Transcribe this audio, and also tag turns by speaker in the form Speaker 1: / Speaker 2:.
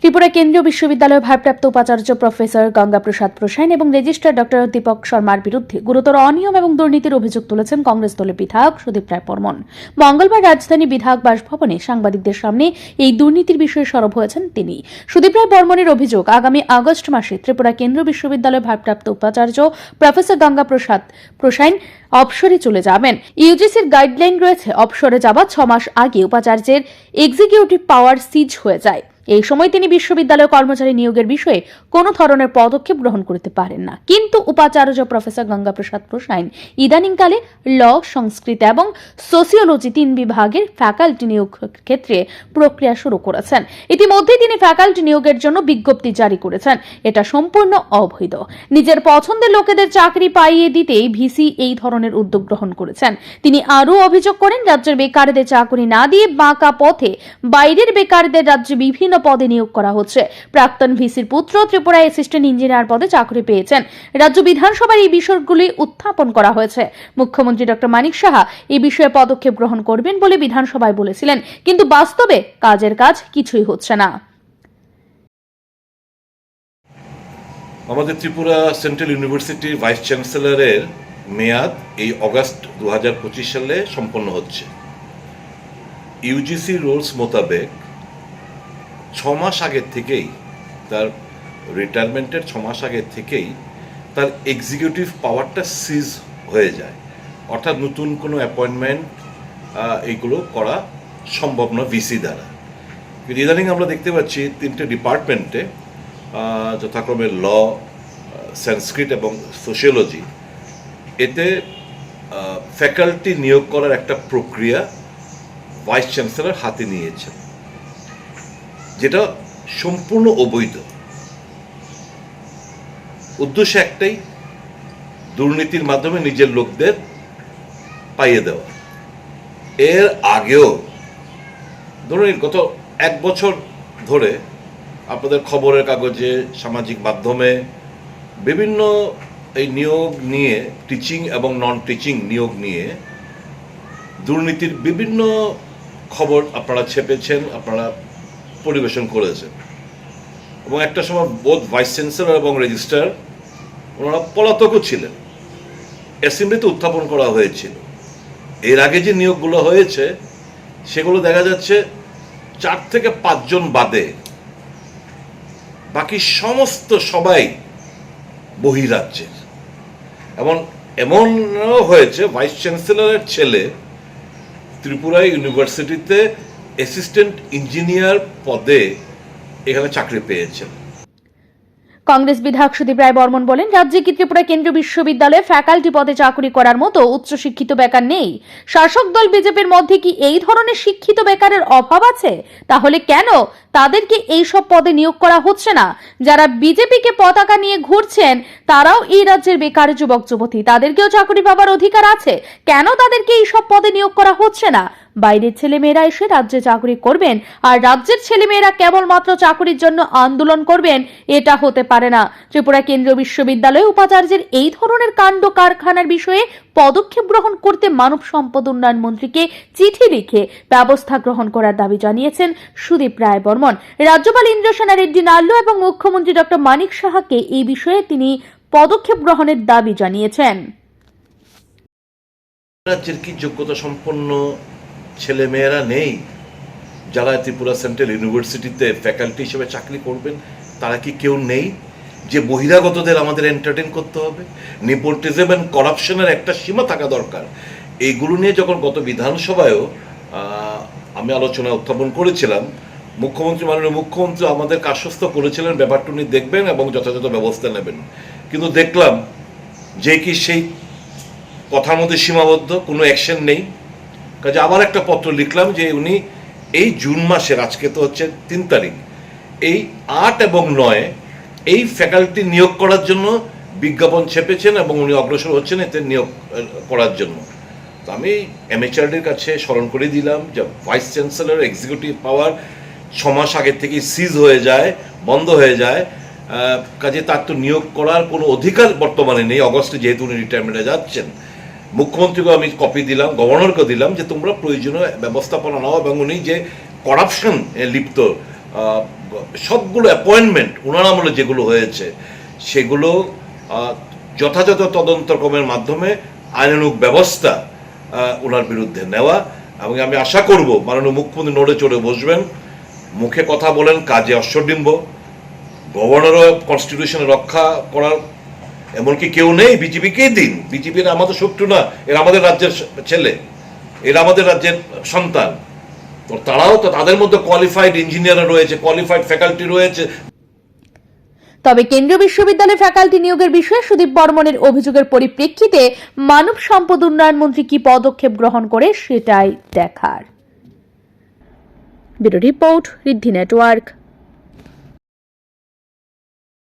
Speaker 1: ত্রিপুরা কেন্দ্রীয় বিশ্ববিদ্যালয়ের ভারপ্রাপ্ত উপাচার্য প্রফেসর গঙ্গা প্রসাদ প্রসাইন এবং রেজিস্ট্রার ডক্টর দীপক শর্মার বিরুদ্ধে গুরুতর অনিয়ম এবং দুর্নীতির অভিযোগ তুলেছেন কংগ্রেস দলের বিধায়ক সুদীপ রায় বর্মন। মঙ্গলবার রাজধানী বিধায়ক বাসভবনে সাংবাদিকদের সামনে এই দুর্নীতির বিষয়ে সরব হয়েছেন তিনি। সুদীপ রায় বর্মনের অভিযোগ, আগামী আগস্ট মাসে ত্রিপুরা কেন্দ্রীয় বিশ্ববিদ্যালয়ের ভারপ্রাপ্ত উপাচার্য প্রফেসর গঙ্গা প্রসাদ প্রসাইন অবসরে চলে যাবেন। ইউজিসির গাইডলাইন রয়েছে, অবসরে যাওয়া ছ মাস আগে উপাচার্যের এক্সিকিউটিভ পাওয়ার সিজ হয়ে যায়। এই সময় তিনি বিশ্ববিদ্যালয় কর্মচারী নিয়োগের বিষয়ে কোনো ধরনের পদক্ষেপ গ্রহণ করতে পারেন না। কিন্তু উপাচার্য প্রফেসর গঙ্গা প্রসাদ প্রসাইন ইদানিংকালে ল, সংস্কৃত এবং সোসিওলজি তিন বিভাগের ফ্যাকাল্টি নিয়োগ ক্ষেত্রে প্রক্রিয়া শুরু করেছেন। ইতিমধ্যে তিনি ফ্যাকাল্টি নিয়োগের জন্য বিজ্ঞপ্তি জারি করেছেন। এটা সম্পূর্ণ অবৈধ। নিজের পছন্দের লোকেদের চাকরি পাইয়ে দিতেই ভিসি এই ধরনের উদ্যোগ গ্রহণ করেছেন। তিনি আরও অভিযোগ করেন, রাজ্যের বেকারদের চাকরি না দিয়ে বাঁকা পথে বাইরের বেকারদের রাজ্যে বিভিন্ন পদে নিয়োগ করা হচ্ছে। প্রাক্তন ভিসির পুত্র ত্রিপুরা অ্যাসিস্ট্যান্ট ইঞ্জিনিয়ার পদে চাকরি পেয়েছেন। রাজ্য বিধানসভার এই বিষয়গুলি উত্থাপন করা হয়েছে। মুখ্যমন্ত্রী ডক্টর মানিক সাহা এই বিষয়ে পদক্ষেপ গ্রহণ করবেন বলে বিধানসভায় বলেছিলেন। কিন্তু বাস্তবে কাজের কাজ কিছুই হচ্ছে না।
Speaker 2: আমাদের ত্রিপুরা সেন্ট্রাল ইউনিভার্সিটির ভাইস চ্যান্সেলরের মেয়াদ এই অগাস্ট দু সালে সম্পন্ন হচ্ছে। ইউজিসি রুলস মোতাবেক মাস আগের থেকেই, তার রিটায়ারমেন্টের মাস আগের থেকেই তার এক্সিকিউটিভ পাওয়ারটা সিজ হয়ে যায়। অর্থাৎ নতুন কোনো অ্যাপয়েন্টমেন্ট এইগুলো করা সম্ভব না ভিসি দ্বারা। ইদানিং আমরা দেখতে পাচ্ছি তিনটে ডিপার্টমেন্টে যথাক্রমে ল সংস্কৃত এবং সোশিওলজি এতে ফ্যাকাল্টি নিয়োগ করার একটা প্রক্রিয়া ভাইস চ্যান্সেলর হাতে নিয়েছেন যেটা সম্পূর্ণ অবৈধ। উদ্দেশ্য একটাই, দুর্নীতির মাধ্যমে নিজের লোকদের পাইয়ে দেওয়া। এর আগেও, ধরুন গত এক বছর ধরে আপনাদের খবরের কাগজে, সামাজিক মাধ্যমে বিভিন্ন এই নিয়োগ নিয়ে টিচিং এবং নন টিচিং নিয়োগ নিয়ে দুর্নীতির বিভিন্ন খবর আপনারা ছেপেছেন, আপনারা পরিবেশন করেছেন। এবং একটা সময় বোধ ভাইস চ্যান্সেলর এবং রেজিস্ট্রার ওনারা পলাতকও ছিলেন। অ্যাসেম্বলিতে উত্থাপন করা হয়েছিল। এর আগে যে নিয়োগগুলো হয়েছে, সেগুলো দেখা যাচ্ছে চার থেকে পাঁচজন বাদে বাকি সমস্ত সবাই বহিরাজ্যের। এমন এমনও হয়েছে ভাইস চ্যান্সেলরের ছেলে ত্রিপুরা ইউনিভার্সিটিতে অ্যাসিস্ট্যান্ট ইঞ্জিনিয়ার পদে এখানে চাকরি পেয়েছেন।
Speaker 1: কংগ্রেস বিধায়ক সুদীপ রায় বর্মন বলেন, রাজ্যে কি ত্রিপুরা কেন্দ্রীয় বিশ্ববিদ্যালয়ে ফ্যাকাল্টি পদে চাকরি করার মতো উচ্চশিক্ষিত বেকার নেই? শাসক দল বিজেপির মধ্যে কি এই ধরনের শিক্ষিত বেকারের অভাব আছে? তাহলে কেন তাদেরকে এই সব পদে নিয়োগ করা হচ্ছে না? যারা বিজেপিকে পতাকা নিয়ে ঘুরছেন, তারাও এই রাজ্যের বেকার যুবক যুবতী তাদেরকেও চাকরি পাবার অধিকার আছে? কেন তাদেরকে এই সব পদে নিয়োগ করা হচ্ছে না? বাইরের ছেলেমেয়েরা এসে রাজ্যে চাকরি করবেন। আর রাজ্যের ছেলেমেয়েরা কেবলমাত্র চাকরির জন্য আন্দোলন করবেন, এটা হতে পারে না। ত্রিপুরা কেন্দ্রীয় বিশ্ববিদ্যালয়ে উপাচার্যের এই ধরনের কাণ্ড কারখানার বিষয়ে পদক্ষেপ গ্রহণ করতে মানব সম্পদ উন্নয়ন মন্ত্রীকে চিঠি লিখে ব্যবস্থা গ্রহণ করার দাবি জানিয়েছেন সুদীপ রায় বর্মন রাজ্যপাল ইন্দ্রসেনা রেড্ডি নাল্লু এবং মুখ্যমন্ত্রী ডক্টর মানিক সাহাকে এই বিষয়ে তিনি পদক্ষেপ গ্রহণের দাবি জানিয়েছেন।
Speaker 2: রাজ্যের কি যোগ্যতা সম্পন্ন ছেলে মেয়েরা নেই। যারা ত্রিপুরা সেন্ট্রাল ইউনিভার্সিটিতে ফ্যাকাল্টি হিসেবে চাকরি করবেন, তারা কি কেউ নেই? যে বহিরাগতদের আমাদের এন্টারটেন করতে হবে। নিপোটিজম অ্যান্ড করাপশনের একটা সীমা থাকা দরকার। এইগুলো নিয়ে যখন গত বিধানসভায়ও আমি আলোচনা উত্থাপন করেছিলাম, মুখ্যমন্ত্রী মাননীয় মুখ্যমন্ত্রী আমাদের আশ্বস্ত করেছিলেন, ব্যাপারটা উনি দেখবেন এবং যথাযথ ব্যবস্থা নেবেন। কিন্তু দেখলাম যে কি সেই কথার মধ্যে সীমাবদ্ধ, কোনো অ্যাকশন নেই। কাজে আবার একটা পত্র লিখলাম যে উনি এই জুন মাসের, আজকে তো হচ্ছে তিন তারিখ, এই আট এবং নয় এই ফ্যাকাল্টি নিয়োগ করার জন্য বিজ্ঞাপন ছেপেছেন এবং উনি অগ্রসর হচ্ছেন এতে নিয়োগ করার জন্য। তো আমি এমএচআরডির কাছে স্মরণ করে দিলাম যে ভাইস চ্যান্সেলর, এক্সিকিউটিভ পাওয়ার ছ মাস আগের থেকে সিজ হয়ে যায়, বন্ধ হয়ে যায়। কাজে তার তো নিয়োগ করার কোনো অধিকার বর্তমানে নেই, অগস্টে যেহেতু উনি রিটায়ারমেন্টে যাচ্ছেন। মুখ্যমন্ত্রীকে আমি কপি দিলাম গভর্নরকে দিলাম যে তোমরা প্রয়োজনীয় ব্যবস্থাপনা নাও এবং উনি যে করাপশন লিপ্ত সবগুলো অ্যাপয়েন্টমেন্ট ওনার আমলে যেগুলো হয়েছে, সেগুলো যথাযথ তদন্তক্রমের মাধ্যমে আইনানুগ ব্যবস্থা ওনার বিরুদ্ধে নেওয়া এবং আমি আশা করব মাননীয় মুখ্যমন্ত্রী নড়ে চড়ে বসবেন, মুখে কথা বলেন, কাজে অশ্বডিম্ব গভর্নরও কনস্টিটিউশন রক্ষা করার এমনকি কেউ নেই, বিজেপিকেই দিন। বিজেপির আমাদের শত্রু না, এরা আমাদের রাজ্যের ছেলে, এরা আমাদের রাজ্যের সন্তান। তো তারাও তো তাদের মধ্যে কোয়ালিফাইড ইঞ্জিনিয়ার রয়েছে কোয়ালিফাইড ফ্যাকাল্টি রয়েছে।
Speaker 1: তবে কেন্দ্রীয় বিশ্ববিদ্যালয়ে ফ্যাকাল্টি নিয়োগের বিষয়ে সুদীপ বর্মনের অভিযোগের পরিপ্রেক্ষিতে মানব সম্পদ উন্নয়ন মন্ত্রী কি পদক্ষেপ গ্রহণ করে সেটাই দেখার। Report, Riddhi network.